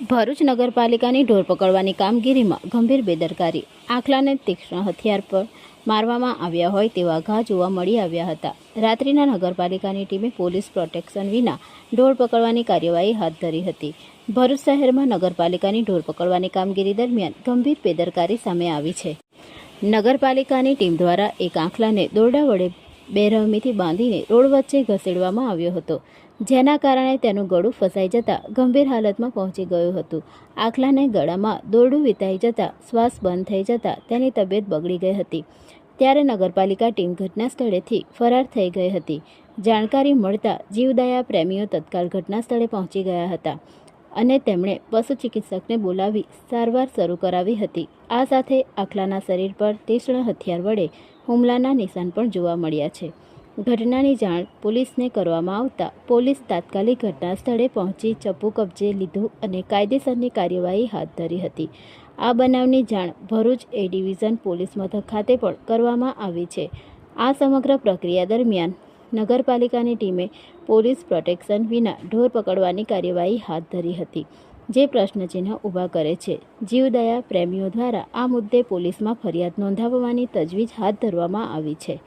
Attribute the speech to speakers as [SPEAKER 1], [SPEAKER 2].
[SPEAKER 1] ભરૂચ નગરપાલિકાની ઢોર પકડવાની કામગીરીમાં ગંભીર બેદરકારી. આખલાને તીક્ષ્ણ હથિયાર પર મારવામાં આવ્યા હોય તેવા ઘા જોવા મળી આવ્યા હતા. રાત્રિના નગરપાલિકાની ટીમે પોલીસ પ્રોટેક્શન વિના ઢોર પકડવાની કાર્યવાહી હાથ ધરી હતી. ભરૂચ શહેરમાં નગરપાલિકાની ઢોર પકડવાની કામગીરી દરમિયાન ગંભીર બેદરકારી સામે આવી છે. નગરપાલિકાની ટીમ દ્વારા એક આંખલાને દોરડા વડે બેરહમીથી બાંધીને રોડ વચ્ચે ઘસેડવામાં આવ્યો હતો. જેના કારણે તેનું ગળું ફસાઈ જતાં ગંભીર હાલતમાં પહોંચી ગયું હતું. આખલાને ગળામાં દોરડું વિતાઈ જતાં શ્વાસ બંધ થઈ જતાં તેની તબિયત બગડી ગઈ હતી. ત્યારે નગરપાલિકા ટીમ ઘટના સ્થળેથી ફરાર થઈ ગઈ હતી. જાણકારી મળતા જીવદયા પ્રેમીઓ તત્કાલ ઘટના સ્થળે પહોંચી ગયા હતા અને તેમણે પશુ ચિકિત્સકને બોલાવી સારવાર શરૂ કરાવી હતી. આ સાથે આખલાના શરીર પર તીક્ષ્ણ હથિયાર વડે હુમલાના નિશાન પણ જોવા મળ્યા છે. ઘટનાની જાણ પોલીસને કરવામાં આવતા પોલીસ તાત્કાલિક ઘટના સ્થળે પહોંચી ચપ્પુ કબજે લીધું અને કાયદેસરની કાર્યવાહી હાથ ધરી હતી. આ બનાવની જાણ ભરૂચ એ ડિવિઝન પોલીસ મથક ખાતે પણ કરવામાં આવી છે. આ સમગ્ર પ્રક્રિયા દરમિયાન નગરપાલિકાની ટીમે પોલીસ પ્રોટેક્શન વિના ઢોર પકડવાની કાર્યવાહી હાથ ધરી હતી. જે પ્રશ્નચિહ્ન ઊભા કરે છે. જીવદયા પ્રેમીઓ દ્વારા આ મુદ્દે પોલીસમાં ફરિયાદ નોંધાવવાની તજવીજ હાથ ધરવામાં આવી છે.